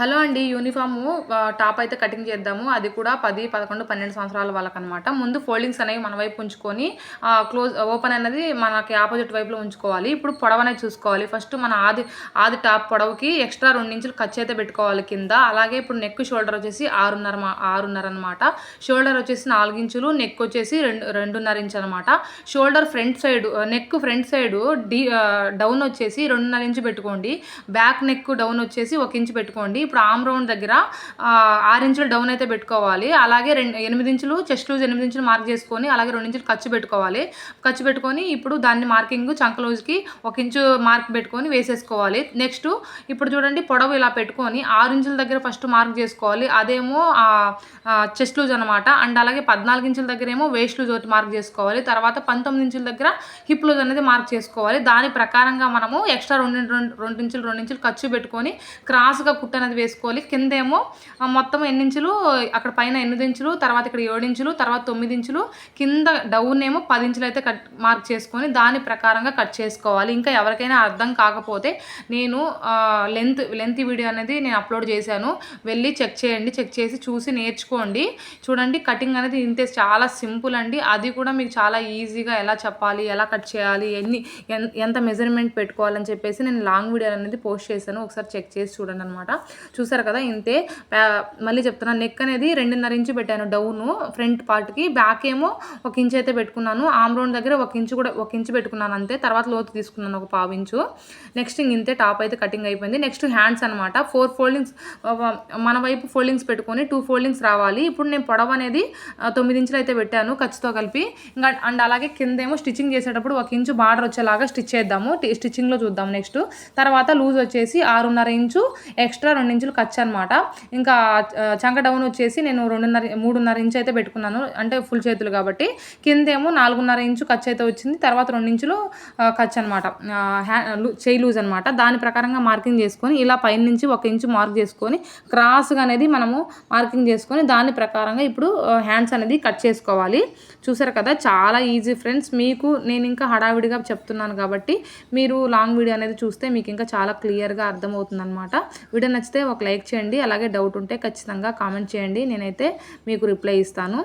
Hello అండి uniform top అయితే cutting చేద్దాము. అది కూడా పది పదకొండు పన్నెండు సంవత్సరాల వాళ్ళకనమాట ముందు ఫోల్డింగ్స్ అనేవి మన వైపు ఉంచుకొని క్లోజ్ ఓపెన్ అనేది మనకి ఆపోజిట్ వైపులో ఉంచుకోవాలి. ఇప్పుడు పొడవు అనేది చూసుకోవాలి. ఫస్ట్ మన ఆది ఆది టాప్ పొడవుకి ఎక్స్ట్రా రెండు ఇంచులు ఖర్చు అయితే పెట్టుకోవాలి కింద. అలాగే ఇప్పుడు నెక్ షోల్డర్ వచ్చేసి ఆరున్నర మా- ఆరున్నర అనమాట షోల్డర్ వచ్చేసి నాలుగు ఇంచులు నెక్ వచ్చేసి రెండు రెండున్నర ఇంచు అనమాట shoulder front side neck front side D down వచ్చేసి రెండున్నర ఇంచు పెట్టుకోండి. బ్యాక్ నెక్ డౌన్ వచ్చేసి ఒక ఇంచు పెట్టుకోండి. ఇప్పుడు ఆమ్ రౌండ్ దగ్గర ఆరు ఇంచులు డౌన్ అయితే పెట్టుకోవాలి. అలాగే రెండు ఎనిమిది ఇంచులు చెస్ట్ లూజ్ ఎనిమిది ఇంచులు మార్క్ చేసుకొని అలాగే రెండు ఇంచులు ఖర్చు పెట్టుకోవాలి. ఖర్చు పెట్టుకొని ఇప్పుడు దాన్ని మార్కింగ్ చంక లూజ్కి ఒక ఇంచు మార్క్ పెట్టుకొని వేసేసుకోవాలి. నెక్స్ట్ ఇప్పుడు చూడండి పొడవు ఇలా పెట్టుకొని ఆరు ఇంచుల దగ్గర ఫస్ట్ మార్క్ చేసుకోవాలి. అదేమో చెస్ట్ లూజ్ అనమాట అండ్ అలాగే పద్నాలుగు ఇంచుల దగ్గర ఏమో వేస్ట్ లూజ్ ఒకటి మార్క్ చేసుకోవాలి. తర్వాత పంతొమ్మిది ఇంచుల దగ్గర హిప్ లూజ్ అనేది మార్క్ చేసుకోవాలి. దాని ప్రకారంగా మనము ఎక్స్ట్రా రెండు రెండు రెండు ఇంచులు రెండు ఇంచులు ఖర్చు పెట్టుకొని క్రాస్గా కుట్ట అనేది వేసుకోవాలి. కిందేమో మొత్తం ఎన్నించులు అక్కడ పైన ఎనిమిది ఇంచులు తర్వాత ఇక్కడ ఏడు ఇంచులు తర్వాత తొమ్మిది ఇంచులు కింద డౌన్ ఏమో పది ఇంచులు అయితే కట్ మార్క్ చేసుకొని దాని ప్రకారంగా కట్ చేసుకోవాలి. ఇంకా ఎవరికైనా అర్థం కాకపోతే నేను లెంత్ లెంత్ వీడియో అనేది నేను అప్లోడ్ చేశాను. వెళ్ళి చెక్ చేయండి. చెక్ చేసి చూసి నేర్చుకోండి. చూడండి కటింగ్ అనేది ఇంతే చాలా సింపుల్ అండి. అది కూడా మీకు చాలా ఈజీగా ఎలా చెప్పాలి ఎలా కట్ చేయాలి ఎన్ని ఎంత మెజర్మెంట్ పెట్టుకోవాలని చెప్పేసి నేను లాంగ్ వీడియో అనేది పోస్ట్ చేశాను. ఒకసారి చెక్ చేసి చూడండి అనమాట చూసారు కదా ఇంతే. మళ్ళీ చెప్తున్నాను నెక్ అనేది రెండున్నర ఇంచు పెట్టాను డౌను ఫ్రంట్ పార్ట్కి బ్యాక్ ఏమో ఒక ఇంచు అయితే పెట్టుకున్నాను. ఆమ్రౌండ్ దగ్గర ఒక ఇంచు కూడా ఒక ఇంచు పెట్టుకున్నాను అంతే. తర్వాత లోతు తీసుకున్నాను ఒక పావు ఇంచు. నెక్స్ట్ ఇంతే టాప్ అయితే కటింగ్ అయిపోయింది. నెక్స్ట్ హ్యాండ్స్ అనమాట ఫోర్ ఫోల్డింగ్స్ మన వైపు ఫోల్డింగ్స్ పెట్టుకొని టూ ఫోల్డింగ్స్ రావాలి. ఇప్పుడు నేను పొడవు అనేది తొమ్మిది ఇంచులు అయితే పెట్టాను ఖర్చుతో కలిపి. ఇంకా అండ్ అలాగే కిందేమో స్టిచ్చింగ్ చేసేటప్పుడు ఒక ఇంచు బార్డర్ వచ్చేలాగా స్టిచ్ చేద్దాము. స్టిచ్చింగ్లో చూద్దాం నెక్స్ట్ తర్వాత లూజ్ వచ్చేసి ఆరున్నర ఇంచు ఎక్స్ట్రా రెండు ఇంచులు ఖర్చు అనమాట ఇంకా చంక డౌన్ వచ్చేసి నేను రెండున్నర మూడున్నర ఇంచు అయితే పెట్టుకున్నాను. అంటే ఫుల్ చేతులు కాబట్టి. కిందేమో నాలుగున్నర ఇంచు ఖర్చు అయితే వచ్చింది. తర్వాత రెండు ఇంచులు ఖర్చు అనమాట చేయి లూజ్ అనమాట. దాని ప్రకారంగా మార్కింగ్ చేసుకొని ఇలా పైన నుంచి ఒక ఇంచు మార్క్ చేసుకొని క్రాస్గా అనేది మనము మార్కింగ్ చేసుకొని దాని ప్రకారంగా ఇప్పుడు హ్యాండ్స్ అనేది కట్ చేసుకోవాలి. చూసారు కదా? చాలా ఈజీ ఫ్రెండ్స్. మీకు నేను ఇంకా హడావిడిగా చెప్తున్నాను కాబట్టి మీరు లాంగ్ వీడియో అనేది చూస్తే మీకు ఇంకా చాలా క్లియర్గా అర్థమవుతుంది అనమాట వీడియో నచ్చితే ఒక లైక్ చేయండి అలాగే డౌట్ ఉంటే ఖచ్చితంగా కామెంట్ చేయండి. నేనైతే మీకు రిప్లై ఇస్తాను.